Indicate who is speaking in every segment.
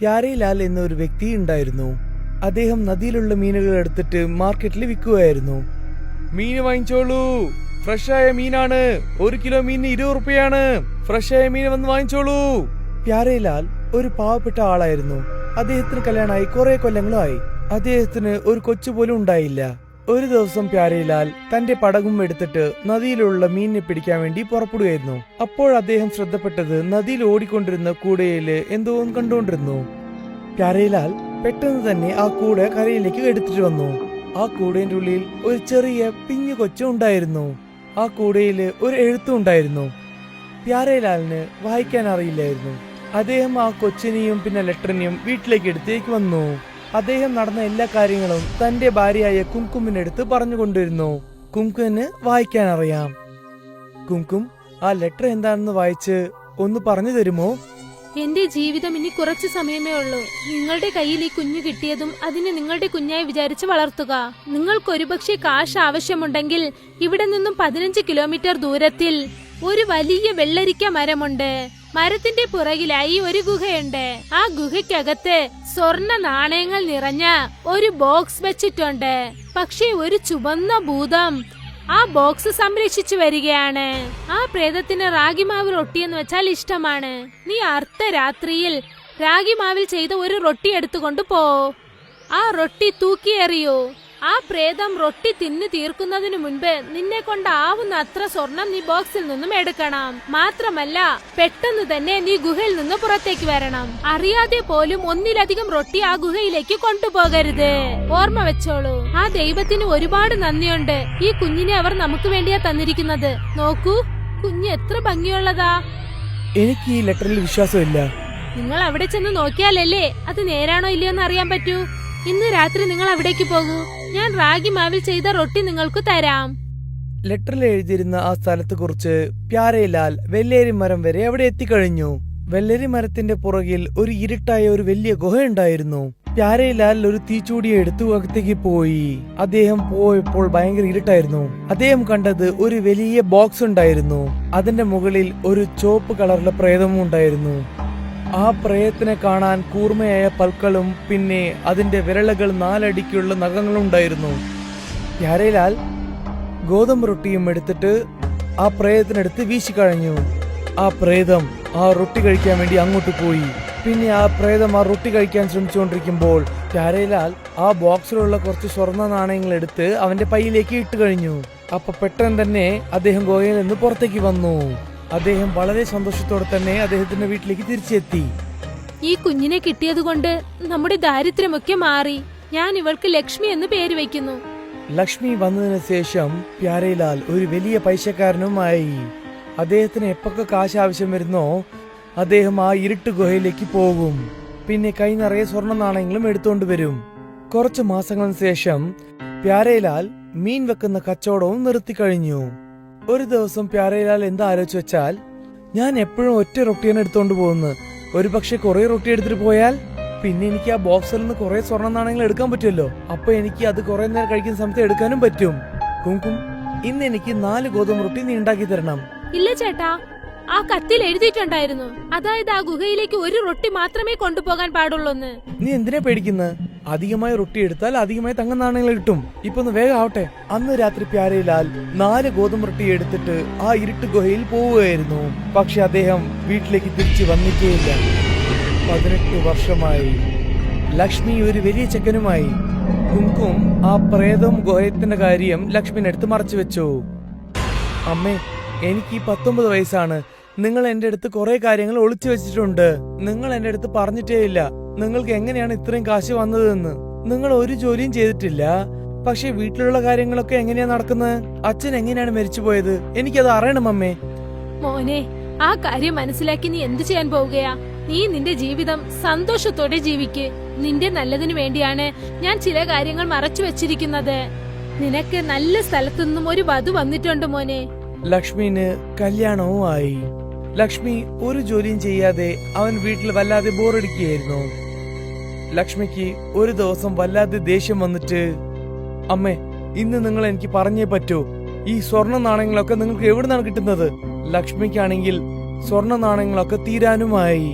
Speaker 1: പ്യാരേലാൽ എന്ന ഒരു വ്യക്തി ഉണ്ടായിരുന്നു. അദ്ദേഹം നദിയിലുള്ള മീനുകൾ എടുത്തിട്ട് മാർക്കറ്റിൽ വിൽക്കുകയായിരുന്നു. മീൻ വാങ്ങിച്ചോളൂ. ഫ്രഷ് ആയ മീനാണ്. ഒരു കിലോ മീനിന് ഇരുപത് ഫ്രഷ് ആയ മീൻ വന്ന് വാങ്ങിച്ചോളൂ. പ്യാരേലാൽ ഒരു പാവപ്പെട്ട ആളായിരുന്നു. അദ്ദേഹത്തിന് കല്യാണമായി കുറെ കൊല്ലങ്ങളായി. അദ്ദേഹത്തിന് ഒരു കൊച്ചു പോലും ഉണ്ടായില്ല. ഒരു ദിവസം പ്യാരയിലാൽ തന്റെ പടകും എടുത്തിട്ട് നദിയിലുള്ള മീനിനെ പിടിക്കാൻ വേണ്ടി പുറപ്പെടുകയായിരുന്നു. അപ്പോൾ അദ്ദേഹം ശ്രദ്ധപ്പെട്ടത് നദിയിൽ ഓടിക്കൊണ്ടിരുന്ന കൂടയിൽ എന്തോ കണ്ടുകൊണ്ടിരുന്നു. പ്യാരയിലാൽ പെട്ടെന്ന് തന്നെ ആ കൂട കരയിലേക്ക് എടുത്തിട്ട് വന്നു. ആ കൂടേന്റെ ഉള്ളിൽ ഒരു ചെറിയ പിഞ്ഞു കൊച്ചു ഉണ്ടായിരുന്നു. ആ കൂടയിൽ ഒരു എഴുത്തും ഉണ്ടായിരുന്നു. പ്യാരയിലാലിന് വായിക്കാൻ അറിയില്ലായിരുന്നു. അദ്ദേഹം ആ കൊച്ചിനെയും പിന്നെ ലെറ്ററിനെയും വീട്ടിലേക്ക് എടുത്തേക്ക് വന്നു. അദ്ദേഹം നടന്ന എല്ലാ കാര്യങ്ങളും തന്റെ ഭാര്യയായ കുംകുമിനടുത്ത് പറഞ്ഞുകൊണ്ടിരുന്നു. കുംകുമിന് വായിക്കാൻ അറിയാം കുംകും ആ ലെറ്റർ എന്താണെന്ന് വായിച്ച് ഒന്ന് പറഞ്ഞു തരുമോ?
Speaker 2: എന്റെ ജീവിതം ഇനി കുറച്ചു സമയമേ ഉള്ളൂ. നിങ്ങളുടെ കയ്യിൽ ഈ കുഞ്ഞു കിട്ടിയതും അതിനെ നിങ്ങളുടെ കുഞ്ഞായി വിചാരിച്ച് വളർത്തുക. നിങ്ങൾക്ക് ഒരുപക്ഷെ കാശ് ആവശ്യമുണ്ടെങ്കിൽ ഇവിടെ നിന്നും പതിനഞ്ച് കിലോമീറ്റർ ദൂരത്തിൽ ഒരു വലിയ വെള്ളരിക്ക മരമുണ്ട്. മരത്തിന്റെ പുറകിലായി ഒരു ഗുഹയുണ്ട്. ആ ഗുഹയ്ക്കകത്ത് സ്വർണ നാണയങ്ങൾ നിറഞ്ഞ ഒരു ബോക്സ് വെച്ചിട്ടുണ്ട്. പക്ഷേ ഒരു ചുവന്ന ഭൂതം ആ ബോക്സ് സംരക്ഷിച്ചു വരികയാണ്. ആ പ്രേതത്തിന് റൊട്ടി എന്ന് വെച്ചാൽ ഇഷ്ടമാണ്. നീ അർദ്ധരാത്രിയിൽ റാഗിമാവിൽ ചെയ്ത ഒരു റൊട്ടി എടുത്തുകൊണ്ട് പോ. ആ റൊട്ടി തൂക്കിയെറിയൂ. ആ പ്രേതം റൊട്ടി തിന്നു തീർക്കുന്നതിനു മുൻപ് നിന്നെ കൊണ്ടാവുന്ന അത്ര സ്വർണം നീ ബോക്സിൽ നിന്നും എടുക്കണം. മാത്രമല്ല പെട്ടെന്ന് തന്നെ നീ ഗുഹയിൽ നിന്ന് പുറത്തേക്ക് വരണം. അറിയാതെ പോലും ഒന്നിലധികം റൊട്ടി ആ ഗുഹയിലേക്ക് കൊണ്ടുപോകരുത്. ഓർമ്മ വെച്ചോളൂ ആ ദൈവത്തിന് ഒരുപാട് നന്ദിയുണ്ട്. ഈ കുഞ്ഞിനെ അവർ നമുക്ക് വേണ്ടിയാ തന്നിരിക്കുന്നത്. നോക്കൂ കുഞ്ഞ് എത്ര ഭംഗിയുള്ളതാ.
Speaker 1: എനിക്ക് ഈ ലെറ്ററിൽ വിശ്വാസമില്ല.
Speaker 2: നിങ്ങൾ അവിടെ ചെന്ന് നോക്കിയാലല്ലേ അത് നേരാണോ ഇല്ലയോ എന്ന് അറിയാൻ പറ്റൂ. ഇന്ന് രാത്രി നിങ്ങൾ അവിടേക്ക് പോകൂ. ഞാൻ റാഗി മാവിൽ ചെയ്ത റൊട്ടി നിങ്ങൾക്ക് തരാം.
Speaker 1: ലെറ്ററിൽ എഴുതിയിരുന്ന ആ സ്ഥലത്ത് കുറിച്ച് പ്യാരയിലാൽ വെല്ലേരി മരം വരെ അവിടെ എത്തിക്കഴിഞ്ഞു. വെള്ളരി മരത്തിന്റെ പുറകിൽ ഒരു ഇരുട്ടായ ഒരു വലിയ ഗുഹയുണ്ടായിരുന്നു. പ്യാരയിലാൽ ഒരു തീച്ചൂടിയെ എടുത്തു അകത്തേക്ക് പോയി. അദ്ദേഹം പോയപ്പോൾ ഭയങ്കര ഇരുട്ടായിരുന്നു. അദ്ദേഹം കണ്ടത് ഒരു വലിയ ബോക്സ് ഉണ്ടായിരുന്നു. അതിന്റെ മുകളിൽ ഒരു ചുവപ്പ് കളറിലെ പ്രേതവും ഉണ്ടായിരുന്നു ആ പ്രേയത്തിനെ കാണാൻ കൂർമ്മയായ പൽക്കളും പിന്നെ അതിന്റെ വിരളകൾ നാലടിക്കുള്ള നഖങ്ങളും ഉണ്ടായിരുന്നു. പ്യാരേലാൽ ഗോതമ്പ് റൊട്ടിയും എടുത്തിട്ട് ആ പ്രേതത്തിനടുത്ത് വീശിക്കഴിഞ്ഞു ആ പ്രേതം ആ റൊട്ടി കഴിക്കാൻ വേണ്ടി അങ്ങോട്ട് പോയി. പിന്നെ ആ പ്രേതം ആ റൊട്ടി കഴിക്കാൻ ശ്രമിച്ചുകൊണ്ടിരിക്കുമ്പോൾ പ്യാരേലാൽ ആ ബോക്സിലുള്ള കുറച്ച് സ്വർണ നാണയങ്ങൾ എടുത്ത് അവന്റെ പൈയിലേക്ക് ഇട്ട് കഴിഞ്ഞു. അപ്പൊ പെട്ടെന്ന് തന്നെ അദ്ദേഹം ഗോയയിൽ നിന്ന് പുറത്തേക്ക് വന്നു. അദ്ദേഹം വളരെ സന്തോഷത്തോടെ തന്നെ അദ്ദേഹത്തിന്റെ വീട്ടിലേക്ക് തിരിച്ചെത്തി.
Speaker 2: ഈ കുഞ്ഞിനെ കിട്ടിയത് കൊണ്ട് നമ്മുടെ ദാരിദ്ര്യമൊക്കെ മാറി. ഞാൻ ഇവൾക്ക് ലക്ഷ്മി എന്ന് പേര് വെക്കുന്നു
Speaker 1: ലക്ഷ്മി വന്നതിന് ശേഷം പ്യാരയിലാൽ ഒരു വലിയ പൈസക്കാരനുമായി. അദ്ദേഹത്തിന് എപ്പൊക്കെ കാശ് ആവശ്യം വരുന്നോ അദ്ദേഹം ആ ഇരുട്ട് ഗുഹയിലേക്ക് പോകും. പിന്നെ കൈ നിറയെ സ്വർണ നാണയങ്ങളും എടുത്തുകൊണ്ട് വരും. കുറച്ചു മാസങ്ങൾക്ക് ശേഷം പ്യാരയിലാൽ മീൻ വെക്കുന്ന കച്ചവടവും നിർത്തിക്കഴിഞ്ഞു ഒരു ദിവസം പ്യാരയിലാൽ എന്താ ആലോചിച്ച് വെച്ചാൽ ഞാൻ എപ്പോഴും ഒറ്റ റൊട്ടിയാണ് എടുത്തോണ്ട് പോകുന്നത്. ഒരു പക്ഷെ കുറെ റൊട്ടി എടുത്തിട്ട് പോയാൽ പിന്നെ എനിക്ക് ആ ബോക്സിൽ നിന്ന് കുറെ സ്വർണ നാണയങ്ങൾ എടുക്കാൻ പറ്റുമല്ലോ. അപ്പൊ എനിക്ക് അത് കുറെ നേരം കഴിക്കുന്ന സമയത്ത് എടുക്കാനും പറ്റും. കുങ്കും ഇന്ന് എനിക്ക് നാല് ഗോതമ്പ് റൊട്ടി നീ ഉണ്ടാക്കി തരണം.
Speaker 2: ഇല്ല ചേട്ടാ ആ കത്തിൽ എഴുതിയിട്ടുണ്ടായിരുന്നു. അതായത് ആ ഗുഹയിലേക്ക് ഒരു റൊട്ടി മാത്രമേ കൊണ്ടുപോകാൻ പാടുള്ളൂ
Speaker 1: നീ എന്തിനാ പേടിക്കുന്നത് അധികമായി റൊട്ടി എടുത്താൽ അധികമായി തങ്ക നാണയങ്ങൾ കിട്ടും. ഇപ്പൊ ഒന്ന് വേഗം ആവട്ടെ. അന്ന് രാത്രി പ്യാരയിലാൽ നാല് ഗോതമ്പ് റൊട്ടി എടുത്തിട്ട് ആ ഇരുട്ട് ഗുഹയിൽ പോവുകയായിരുന്നു. പക്ഷെ അദ്ദേഹം വീട്ടിലേക്ക് തിരിച്ചു വന്നിട്ടേയില്ല. പതിനെട്ട് വർഷമായി ലക്ഷ്മി ഒരു വലിയ ചെക്കനുമായി. കുങ്കും ആ പ്രേതം ഗുഹയത്തിന്റെ കാര്യം ലക്ഷ്മിനടുത്ത് മറച്ചു വെച്ചു. അമ്മേ എനിക്ക് ഈ പത്തൊമ്പത് വയസ്സാണ്. നിങ്ങൾ എന്റെ അടുത്ത് കുറെ കാര്യങ്ങൾ ഒളിച്ചു വെച്ചിട്ടുണ്ട്. നിങ്ങൾ എന്റെ അടുത്ത് പറഞ്ഞിട്ടേ ഇല്ല നിങ്ങൾക്ക് എങ്ങനെയാണ് ഇത്രയും കാശ് വന്നതെന്ന്? നിങ്ങൾ ഒരു ജോലിയും ചെയ്തിട്ടില്ല. പക്ഷെ വീട്ടിലുള്ള കാര്യങ്ങളൊക്കെ എങ്ങനെയാ നടക്കുന്നത്? അച്ഛൻ എങ്ങനെയാണ് മരിച്ചു പോയത്? എനിക്കത് അറിയണം അമ്മേ.
Speaker 2: മോനെ ആ കാര്യം മനസ്സിലാക്കി നീ എന്ത് ചെയ്യാൻ പോവുകയാ? നീ നിന്റെ ജീവിതം സന്തോഷത്തോടെ ജീവിക്ക്. നിന്റെ നല്ലതിനു വേണ്ടിയാണ് ഞാൻ ചില കാര്യങ്ങൾ മറച്ചു വെച്ചിരിക്കുന്നത്. നിനക്ക് നല്ല സ്ഥലത്തു നിന്നും ഒരു വധു വന്നിട്ടുണ്ട് മോനെ.
Speaker 1: ലക്ഷ്മിന് കല്യാണവും ആയി ലക്ഷ്മി ഒരു ജോലിയും ചെയ്യാതെ അവൻ വീട്ടിൽ വല്ലാതെ ബോറടിക്കുകയായിരുന്നു ലക്ഷ്മിക്ക് ഒരു ദിവസം വല്ലാതെ ദേഷ്യം വന്നിട്ട് അമ്മേ ഇന്ന് നിങ്ങൾ എനിക്ക് പറഞ്ഞേ പറ്റൂ. ഈ സ്വർണ നാണയങ്ങളൊക്കെ നിങ്ങൾക്ക് എവിടുന്നാണ് കിട്ടുന്നത്? ലക്ഷ്മിക്കാണെങ്കിൽ സ്വർണ നാണയങ്ങളൊക്കെ തീരാനുമായി.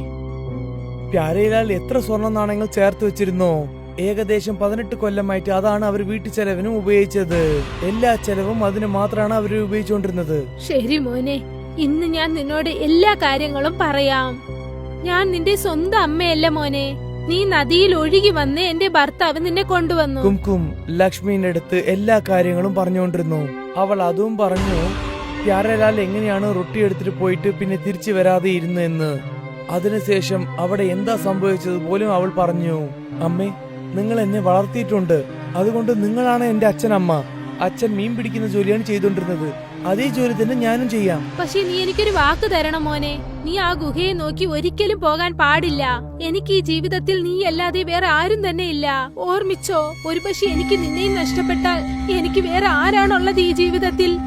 Speaker 1: പ്യാരയിലാൽ എത്ര സ്വർണ നാണയങ്ങൾ ചേർത്ത് വെച്ചിരുന്നോ? ഏകദേശം പതിനെട്ട് കൊല്ലമായിട്ട് അതാണ് അവർ വീട്ടു ചെലവിനും ഉപയോഗിച്ചത്. എല്ലാ ചെലവും അതിന് മാത്രമാണ് അവർ ഉപയോഗിച്ചുകൊണ്ടിരുന്നത്.
Speaker 2: ശരി മോനെ ഇന്ന് ഞാൻ നിന്നോട് എല്ലാ കാര്യങ്ങളും പറയാം. ഞാൻ നിന്റെ സ്വന്തം അമ്മയല്ല മോനെ. നീ നദിയിൽ ഒഴുകി വന്ന് എന്റെ ഭർത്താവ് നിന്നെ കൊണ്ടുവന്നു.
Speaker 1: കുംകും ലക്ഷ്മിന്റെ അടുത്ത് എല്ലാ കാര്യങ്ങളും പറഞ്ഞുകൊണ്ടിരുന്നു. അവൾ അതും പറഞ്ഞു പ്യാരലാൽ എങ്ങനെയാണ് റൊട്ടി എടുത്തിട്ട് പോയിട്ട് പിന്നെ തിരിച്ചു വരാതെ ഇരുന്നെന്ന് അതിനുശേഷം അവിടെ എന്താ സംഭവിച്ചത് പോലും അവൾ പറഞ്ഞു അമ്മേ നിങ്ങൾ എന്നെ വളർത്തിയിട്ടുണ്ട്. അതുകൊണ്ട് നിങ്ങളാണ് എന്റെ അച്ഛനമ്മ. അച്ഛൻ മീൻ പിടിക്കുന്ന ജോലിയാണ് ചെയ്തുകൊണ്ടിരുന്നത്. അതേ ജോലി തന്നെ ഞാനും ചെയ്യാം.
Speaker 2: പക്ഷെ നീ എനിക്കൊരു വാക്ക് തരണം മോനെ. നീ ആ ഗുഹയെ നോക്കി ഒരിക്കലും പോകാൻ പാടില്ല. എനിക്ക് ഈ ജീവിതത്തിൽ നീ അല്ലാതെ വേറെ ആരും തന്നെ ഇല്ല. ഓർമ്മിച്ചോ ഒരു ഒരുപക്ഷെ എനിക്ക് നിന്നെയും നഷ്ടപ്പെട്ടാൽ എനിക്ക് വേറെ ആരാണുള്ളത് ഈ ജീവിതത്തിൽ?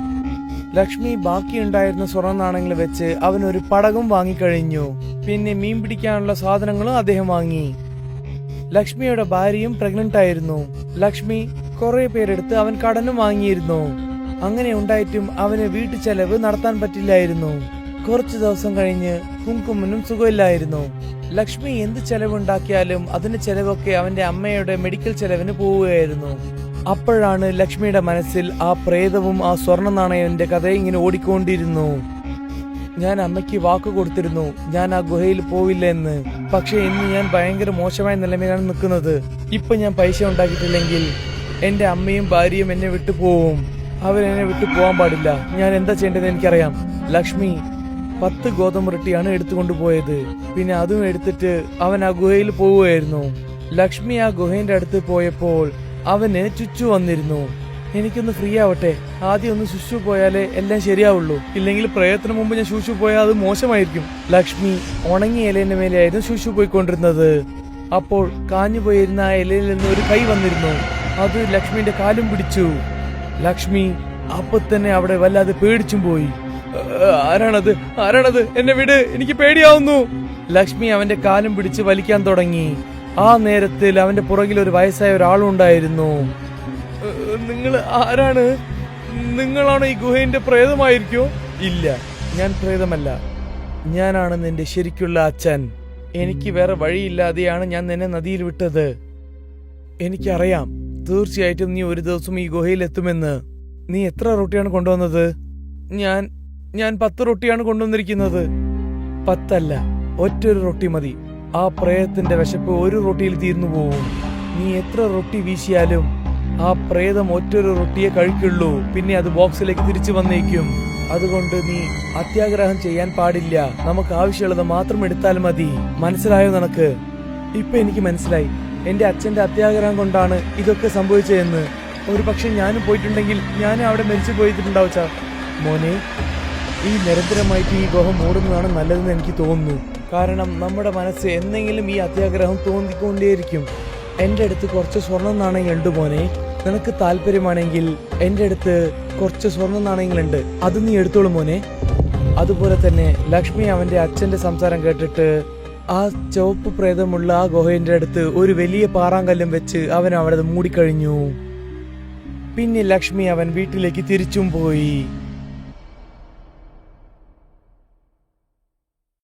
Speaker 1: ലക്ഷ്മി ബാക്കിയുണ്ടായിരുന്ന സ്വർണ നാണയങ്ങൾ വെച്ച് അവൻ ഒരു പടകം വാങ്ങിക്കഴിഞ്ഞു. പിന്നെ മീൻ പിടിക്കാനുള്ള സാധനങ്ങളും അദ്ദേഹം വാങ്ങി. ലക്ഷ്മിയുടെ ഭാര്യയും പ്രഗ്നന്റ് ആയിരുന്നു. ലക്ഷ്മി കുറെ പേരെടുത്ത് അവൻ കടനും വാങ്ങിയിരുന്നു. അങ്ങനെ ഉണ്ടായിട്ടും അവന് വീട്ടു ചെലവ് നടത്താൻ പറ്റില്ലായിരുന്നു. കുറച്ചു ദിവസം കഴിഞ്ഞ് കുങ്കുമനും സുഖമില്ലായിരുന്നു. ലക്ഷ്മി എന്ത് ചെലവുണ്ടാക്കിയാലും അതിന്റെ ചെലവൊക്കെ അവന്റെ അമ്മയുടെ മെഡിക്കൽ ചെലവിന് പോവുകയായിരുന്നു. അപ്പോഴാണ് ലക്ഷ്മിയുടെ മനസ്സിൽ ആ പ്രേതവും ആ സ്വർണ നാണയന്റെ കഥ ഇങ്ങനെ ഓടിക്കൊണ്ടിരുന്നു. ഞാൻ അമ്മയ്ക്ക് വാക്ക് കൊടുത്തിരുന്നു ഞാൻ ആ ഗുഹയിൽ പോവില്ല എന്ന് പക്ഷെ ഇന്ന് ഞാൻ ഭയങ്കര മോശമായ നിലമയിലാണ് നിൽക്കുന്നത്. ഇപ്പൊ ഞാൻ പൈസ ഉണ്ടാക്കിയിട്ടില്ലെങ്കിൽ എന്റെ അമ്മയും ഭാര്യയും എന്നെ വിട്ടു പോവും അവരെന്നെ വിട്ടു പോകാൻ പാടില്ല. ഞാൻ എന്താ ചെയ്യേണ്ടത് എനിക്കറിയാം. ലക്ഷ്മി പത്ത് ഗോതമ്പ് റൊട്ടിയാണ് എടുത്തുകൊണ്ട് പോയത്. പിന്നെ അതും എടുത്തിട്ട് അവൻ ആ ഗുഹയിൽ പോവുകയായിരുന്നു. ലക്ഷ്മി ആ ഗുഹയുടെ അടുത്ത് പോയപ്പോൾ അവന് ചുച്ചു വന്നിരുന്നു. എനിക്കൊന്ന് ഫ്രീ ആവട്ടെ. ആദ്യം ഒന്ന് ശുശു പോയാലേ എല്ലാം ശരിയാവുള്ളൂ. ഇല്ലെങ്കിൽ പ്രയത്നം മുമ്പ് ഞാൻ ശുശു പോയാൽ അത് മോശമായിരിക്കും. ലക്ഷ്മി ഉണങ്ങിയ ഇലേന്റെ മേലെയായിരുന്നു ശുശു പോയിക്കൊണ്ടിരുന്നത്. അപ്പോൾ കാഞ്ഞു പോയിരുന്ന ആ ഇലയിൽ നിന്ന് ഒരു കൈ വന്നിരുന്നു. അത് ലക്ഷ്മിന്റെ കാലും പിടിച്ചു. ലക്ഷ്മി അപ്പൊ തന്നെ അവിടെ വല്ലാതെ പേടിച്ചും പോയി. ആരാണത്? ആരാണത്? എന്നെ വിട് എനിക്ക് പേടിയാവുന്നു. ലക്ഷ്മി അവന്റെ കാലും പിടിച്ച് വലിക്കാൻ തുടങ്ങി. ആ നേരത്തിൽ അവന്റെ പുറകിൽ ഒരു വയസ്സായ ഒരാളുണ്ടായിരുന്നു നിങ്ങൾ ആരാണ്? നിങ്ങളാണ് ഈ ഗുഹയിന്റെ പ്രേതമായിരിക്കോ? ഇല്ല ഞാൻ പ്രേതമല്ല. ഞാനാണ് നിന്റെ ശരിക്കുള്ള അച്ഛൻ. എനിക്ക് വേറെ വഴിയില്ലാതെയാണ് ഞാൻ നിന്നെ നദിയിൽ വിട്ടത്. എനിക്കറിയാം തീർച്ചയായിട്ടും നീ ഒരു ദിവസം ഈ ഗുഹയിൽ എത്തുമെന്ന് നീ എത്ര റൊട്ടിയാണ് കൊണ്ടുവന്നത്? ഞാൻ ഞാൻ പത്ത് റൊട്ടിയാണ് കൊണ്ടുവന്നിരിക്കുന്നത്. പത്തല്ല ഒറ്റൊരു റൊട്ടി മതി. ആ പ്രേതത്തിന്റെ വിശപ്പ് ഒരു റൊട്ടിയിൽ തീർന്നു പോവും. നീ എത്ര റൊട്ടി വീശിയാലും ആ പ്രേതം ഒറ്റൊരു റൊട്ടിയെ കഴിക്കുള്ളൂ. പിന്നെ അത് ബോക്സിലേക്ക് തിരിച്ചു വന്നേക്കും. അതുകൊണ്ട് നീ അത്യാഗ്രഹം ചെയ്യാൻ പാടില്ല. നമുക്ക് ആവശ്യമുള്ളത് മാത്രം എടുത്താൽ മതി. മനസ്സിലായോ നിനക്ക്? ഇപ്പൊ എനിക്ക് മനസ്സിലായി. എന്റെ അച്ഛന്റെ അത്യാഗ്രഹം കൊണ്ടാണ് ഇതൊക്കെ സംഭവിച്ചതെന്ന്. ഒരു പക്ഷെ ഞാനും പോയിട്ടുണ്ടെങ്കിൽ ഞാനും അവിടെ മരിച്ചു പോയിട്ടുണ്ടാവും മോനെ ഈ നിരന്തരമായിട്ട് ഈ ഗുഹ മൂടുന്നതാണ് നല്ലതെന്ന് എനിക്ക് തോന്നുന്നു. കാരണം നമ്മുടെ മനസ്സ് എന്തെങ്കിലും ഈ അത്യാഗ്രഹം തോന്നിക്കൊണ്ടേയിരിക്കും. എന്റെ അടുത്ത് കുറച്ച് സ്വർണ നാണയങ്ങളുണ്ട് മോനെ. നിനക്ക് താല്പര്യമാണെങ്കിൽ എന്റെ അടുത്ത് കുറച്ച് സ്വർണ നാണയങ്ങളുണ്ട്. അത് നീ എടുത്തോളൂ മോനെ. അതുപോലെ തന്നെ ലക്ഷ്മി അവന്റെ അച്ഛന്റെ സംസാരം കേട്ടിട്ട് ആ ചുവപ്പ് പ്രേതമുള്ള ആ ഗുഹയുടെ അടുത്ത് ഒരു വലിയ പാറാങ്കല്ലും വെച്ച് അവൻ അവിടെ മൂടിക്കഴിഞ്ഞു. പിന്നെ ലക്ഷ്മി അവൻ വീട്ടിലേക്ക് തിരിച്ചും പോയി.